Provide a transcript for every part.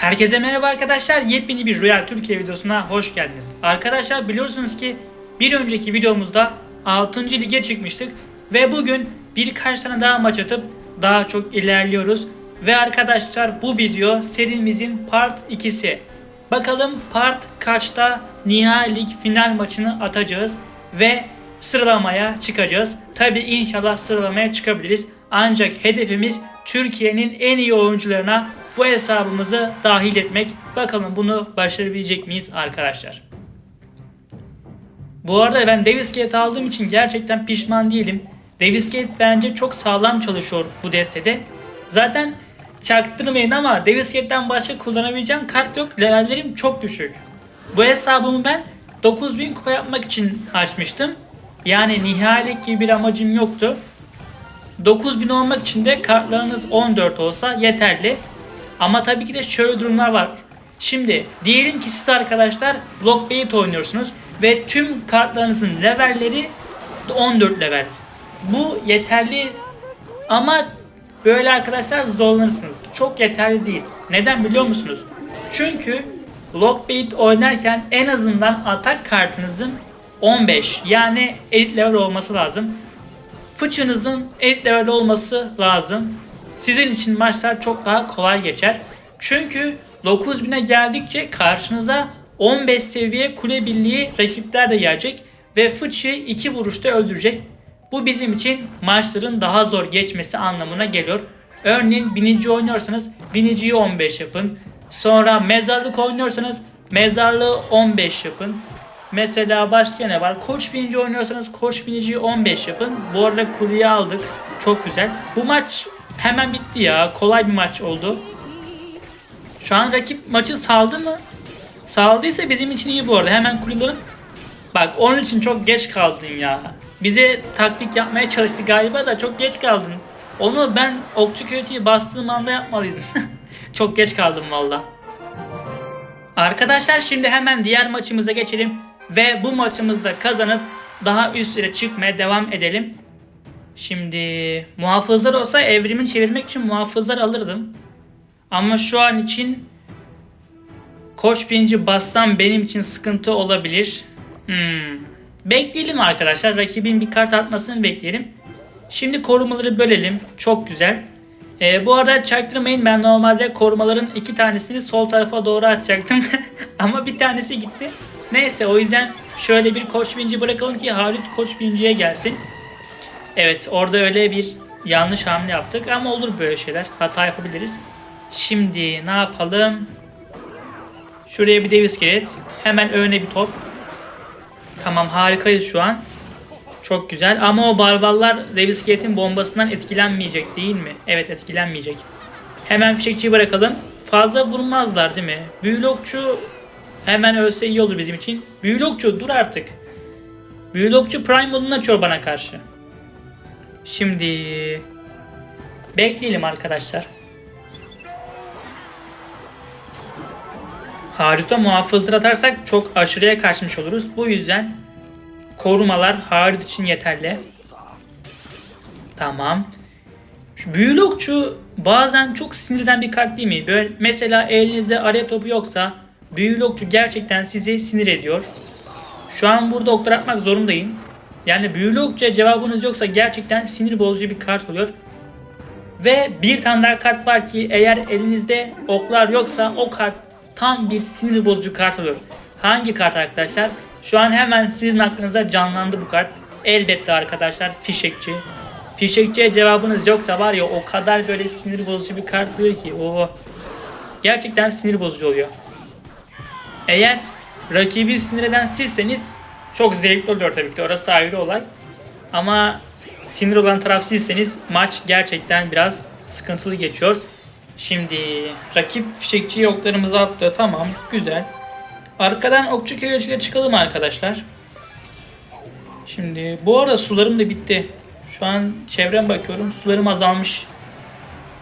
Herkese merhaba arkadaşlar. Yepyeni bir Royal Türkiye videosuna hoş geldiniz. Arkadaşlar biliyorsunuz ki bir önceki videomuzda 6. lige çıkmıştık ve bugün birkaç tane daha maç atıp daha çok ilerliyoruz. Ve arkadaşlar bu video serimizin part 2'si. Bakalım part kaçta nihai lig final maçını atacağız ve sıralamaya çıkacağız. Tabi inşallah sıralamaya çıkabiliriz. Ancak hedefimiz Türkiye'nin en iyi oyuncularına bu hesabımızı dahil etmek. Bakalım bunu başarabilecek miyiz arkadaşlar. Bu arada ben Davis aldığım için gerçekten pişman değilim. Davis bence çok sağlam çalışıyor bu destede. Zaten çaktırmayın ama Davis başka kullanabileceğim kart yok. Levellerim çok düşük. Bu hesabımı ben 9000 kupa yapmak için açmıştım. Yani nihayet gibi bir amacım yoktu. 9000 olmak için de kartlarınız 14 olsa yeterli. Ama tabii ki de şöyle durumlar var. Şimdi diyelim ki siz arkadaşlar Block Bait oynuyorsunuz ve tüm kartlarınızın levelleri 14 level. Bu yeterli ama böyle arkadaşlar zorlanırsınız. Çok yeterli değil. Neden biliyor musunuz? Çünkü Lockbait oynarken en azından atak kartınızın 15 yani elit level olması lazım. Fıçınızın elit level olması lazım. Sizin için maçlar çok daha kolay geçer. Çünkü 9000'e geldikçe karşınıza 15 seviye kule birliği rakipler de gelecek ve fıçıyı 2 vuruşta öldürecek. Bu bizim için maçların daha zor geçmesi anlamına geliyor. Örneğin binici oynuyorsanız biniciyi 15 yapın. Sonra mezarlık oynuyorsanız mezarlığı 15 yapın. Mesela başka ne var? Koç binici oynuyorsanız koç biniciyi 15 yapın. Bu arada kuleyi aldık. Çok güzel. Bu maç hemen bitti ya. Kolay bir maç oldu. Şu an rakip maçı saldı mı? Saldıysa bizim için iyi bu arada. Hemen kuleleri... Bak onun için çok geç kaldın ya. Bize taktik yapmaya çalıştı galiba da çok geç kaldın. Onu ben okçu kraliçeyi bastığım anda yapmalıydım. çok geç kaldım valla. Arkadaşlar şimdi hemen diğer maçımıza geçelim. Ve bu maçımızda kazanıp daha üstlere çıkmaya devam edelim. Şimdi muhafızlar olsa evrimin çevirmek için muhafızlar alırdım. Ama şu an için koç birinci bassam benim için sıkıntı olabilir. Hmm. Bekleyelim arkadaşlar. Rakibin bir kart atmasını bekleyelim. Şimdi korumaları bölelim. Çok güzel. Ee, bu arada çaktırmayın ben normalde korumaların iki tanesini sol tarafa doğru atacaktım. Ama bir tanesi gitti. Neyse o yüzden şöyle bir koç binci bırakalım ki Halit koç binciye gelsin. Evet orada öyle bir yanlış hamle yaptık ama olur böyle şeyler. Hata yapabiliriz. Şimdi ne yapalım? Şuraya bir dev iskelet. Hemen öne bir top. Tamam harikayız şu an. Çok güzel ama o barbarlar dev iskeletin bombasından etkilenmeyecek değil mi? Evet etkilenmeyecek. Hemen fişekçiyi bırakalım. Fazla vurmazlar değil mi? Büyülokçu hemen ölse iyi olur bizim için. Büyülokçu dur artık. Büyülokçu prime modunu açıyor bana karşı. Şimdi bekleyelim arkadaşlar. Harita muhafızları atarsak çok aşırıya kaçmış oluruz. Bu yüzden korumalar Harit için yeterli. Tamam. Şu büyülü okçu bazen çok sinirden bir kart değil mi? Böyle mesela elinizde alev topu yoksa büyülü okçu gerçekten sizi sinir ediyor. Şu an burada oklar atmak zorundayım. Yani büyülü okçuya cevabınız yoksa gerçekten sinir bozucu bir kart oluyor. Ve bir tane daha kart var ki eğer elinizde oklar yoksa o kart tam bir sinir bozucu kart oluyor. Hangi kart arkadaşlar? Şu an hemen sizin aklınıza canlandı bu kart. Elbette arkadaşlar fişekçi. Fişekçiye cevabınız yoksa var ya o kadar böyle sinir bozucu bir kart oluyor ki. o Gerçekten sinir bozucu oluyor. Eğer rakibi sinir eden sizseniz çok zevkli oluyor tabii ki. Orası ayrı olay. Ama sinir olan taraf sizseniz maç gerçekten biraz sıkıntılı geçiyor. Şimdi rakip fişekçiye oklarımızı attı. Tamam güzel. Arkadan okçu kraliçeyle çıkalım arkadaşlar. Şimdi bu arada sularım da bitti. Şu an çevrem bakıyorum. Sularım azalmış.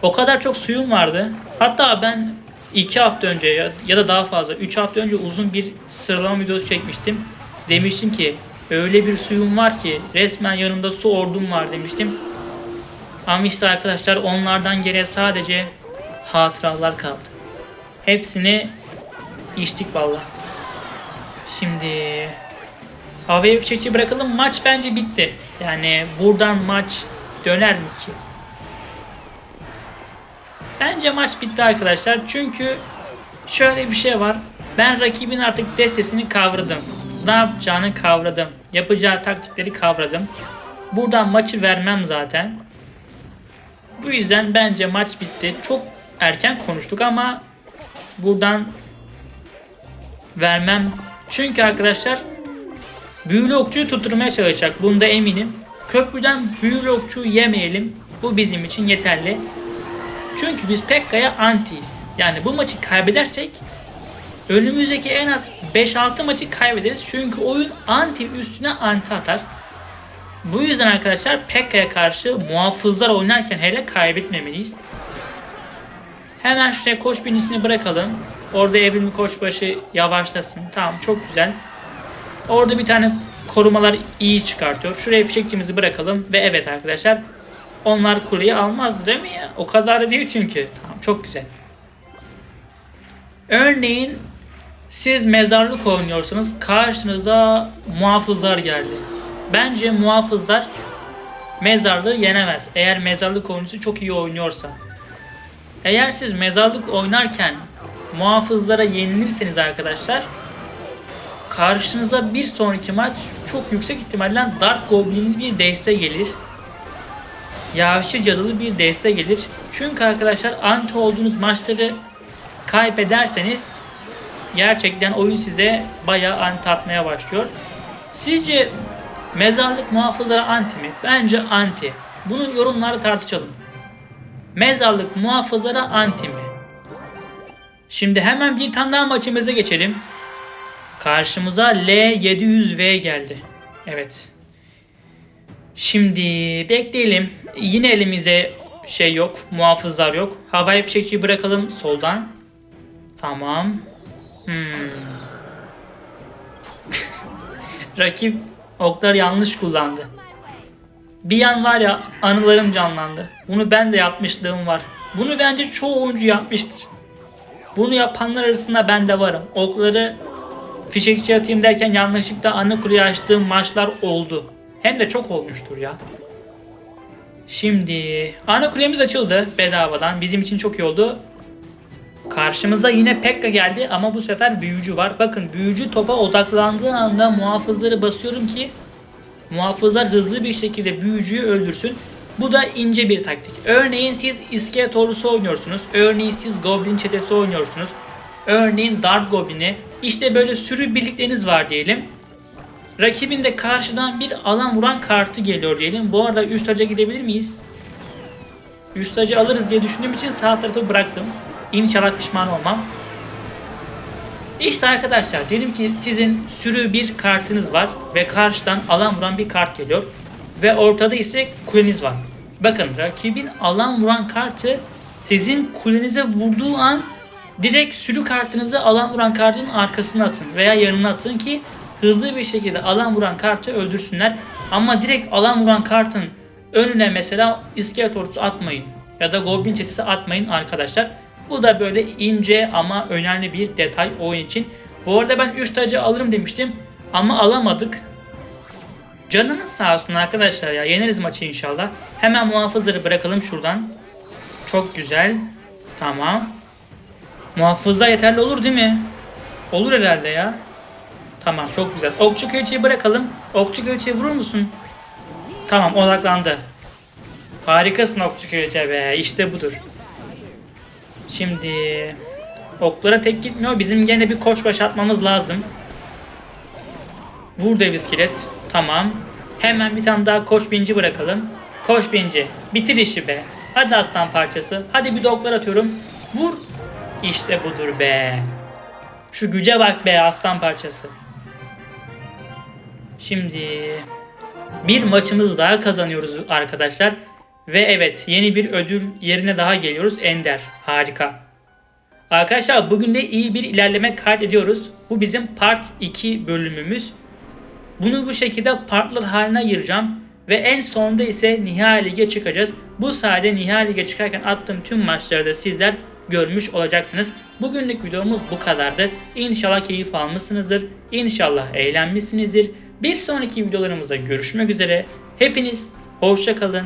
O kadar çok suyum vardı. Hatta ben 2 hafta önce ya, ya da daha fazla 3 hafta önce uzun bir sıralama videosu çekmiştim. Demiştim ki öyle bir suyum var ki resmen yanımda su ordum var demiştim. Ama işte arkadaşlar onlardan geriye sadece hatıralar kaldı. Hepsini içtik valla. Şimdi havaya fişekçi bırakalım. Maç bence bitti. Yani buradan maç döner mi ki? Bence maç bitti arkadaşlar. Çünkü şöyle bir şey var. Ben rakibin artık destesini kavradım. Ne yapacağını kavradım. Yapacağı taktikleri kavradım. Buradan maçı vermem zaten. Bu yüzden bence maç bitti. Çok erken konuştuk ama buradan vermem. Çünkü arkadaşlar büyülü okçuyu tutturmaya çalışacak. Bunda eminim. Köprüden büyülü okçuyu yemeyelim. Bu bizim için yeterli. Çünkü biz Pekka'ya antiyiz. Yani bu maçı kaybedersek önümüzdeki en az 5-6 maçı kaybederiz. Çünkü oyun anti üstüne anti atar. Bu yüzden arkadaşlar Pekka'ya karşı muhafızlar oynarken hele kaybetmemeliyiz. Hemen şuraya koç binisini bırakalım. Orada evrimli koçbaşı yavaşlasın. Tamam çok güzel. Orada bir tane korumalar iyi çıkartıyor. Şuraya fişekçimizi bırakalım. Ve evet arkadaşlar onlar kuleyi almaz değil mi ya? O kadar da değil çünkü. Tamam çok güzel. Örneğin siz mezarlık oynuyorsunuz. Karşınıza muhafızlar geldi. Bence muhafızlar mezarlığı yenemez. Eğer mezarlık oyuncusu çok iyi oynuyorsa. Eğer siz mezarlık oynarken muhafızlara yenilirseniz arkadaşlar karşınıza bir sonraki maç çok yüksek ihtimalle Dark Goblin'li bir deste gelir. Yağışçı cadılı bir deste gelir. Çünkü arkadaşlar anti olduğunuz maçları kaybederseniz gerçekten oyun size bayağı anti atmaya başlıyor. Sizce mezarlık muhafızlara anti mi? Bence anti. Bunu yorumlarda tartışalım. Mezarlık muhafızlara anti mi? Şimdi hemen bir tane daha maçımıza geçelim. Karşımıza L700V geldi. Evet. Şimdi bekleyelim. Yine elimize şey yok. Muhafızlar yok. Havai fişekçiyi bırakalım soldan. Tamam. Hmm. Rakip oklar yanlış kullandı. Bir an var ya anılarım canlandı. Bunu ben de yapmışlığım var. Bunu bence çoğu oyuncu yapmıştır. Bunu yapanlar arasında ben de varım. Okları fişekçi atayım derken yanlışlıkla anı kuleyi açtığım maçlar oldu. Hem de çok olmuştur ya. Şimdi ana kulemiz açıldı bedavadan. Bizim için çok iyi oldu. Karşımıza yine Pekka geldi ama bu sefer büyücü var. Bakın büyücü topa odaklandığı anda muhafızları basıyorum ki muhafızlar hızlı bir şekilde büyücüyü öldürsün. Bu da ince bir taktik. Örneğin siz iskelet ordusu oynuyorsunuz. Örneğin siz goblin çetesi oynuyorsunuz. Örneğin dart goblini. İşte böyle sürü birlikleriniz var diyelim. Rakibin de karşıdan bir alan vuran kartı geliyor diyelim. Bu arada üst taca gidebilir miyiz? Üst tacı alırız diye düşündüğüm için sağ tarafı bıraktım. İnşallah pişman olmam. İşte arkadaşlar diyelim ki sizin sürü bir kartınız var ve karşıdan alan vuran bir kart geliyor. Ve ortada ise kuleniz var. Bakın rakibin alan vuran kartı sizin kulenize vurduğu an direkt sürü kartınızı alan vuran kartın arkasına atın veya yanına atın ki hızlı bir şekilde alan vuran kartı öldürsünler. Ama direkt alan vuran kartın önüne mesela iskelet ordusu atmayın ya da goblin çetesi atmayın arkadaşlar. Bu da böyle ince ama önemli bir detay oyun için. Bu arada ben 3 tacı alırım demiştim ama alamadık. Canınız sağ olsun arkadaşlar ya. Yeneriz maçı inşallah. Hemen muhafızları bırakalım şuradan. Çok güzel. Tamam. Muhafızlar yeterli olur değil mi? Olur herhalde ya. Tamam çok güzel. Okçu köyçeyi bırakalım. Okçu köyçeyi vurur musun? Tamam odaklandı. Harikasın okçu köyçe be. İşte budur. Şimdi oklara tek gitmiyor. Bizim gene bir koç baş atmamız lazım. Vur dev iskelet. Tamam. Hemen bir tane daha koç binci bırakalım. Koç binci. Bitir işi be. Hadi aslan parçası. Hadi bir de oklar atıyorum. Vur. İşte budur be. Şu güce bak be aslan parçası. Şimdi bir maçımız daha kazanıyoruz arkadaşlar. Ve evet yeni bir ödül yerine daha geliyoruz. Ender. Harika. Arkadaşlar bugün de iyi bir ilerleme kaydediyoruz. Bu bizim part 2 bölümümüz. Bunu bu şekilde partlar haline ayıracağım. Ve en sonunda ise Nihai Lig'e çıkacağız. Bu sayede Nihai Lig'e çıkarken attığım tüm maçları da sizler görmüş olacaksınız. Bugünlük videomuz bu kadardı. İnşallah keyif almışsınızdır. İnşallah eğlenmişsinizdir. Bir sonraki videolarımızda görüşmek üzere. Hepiniz hoşça kalın.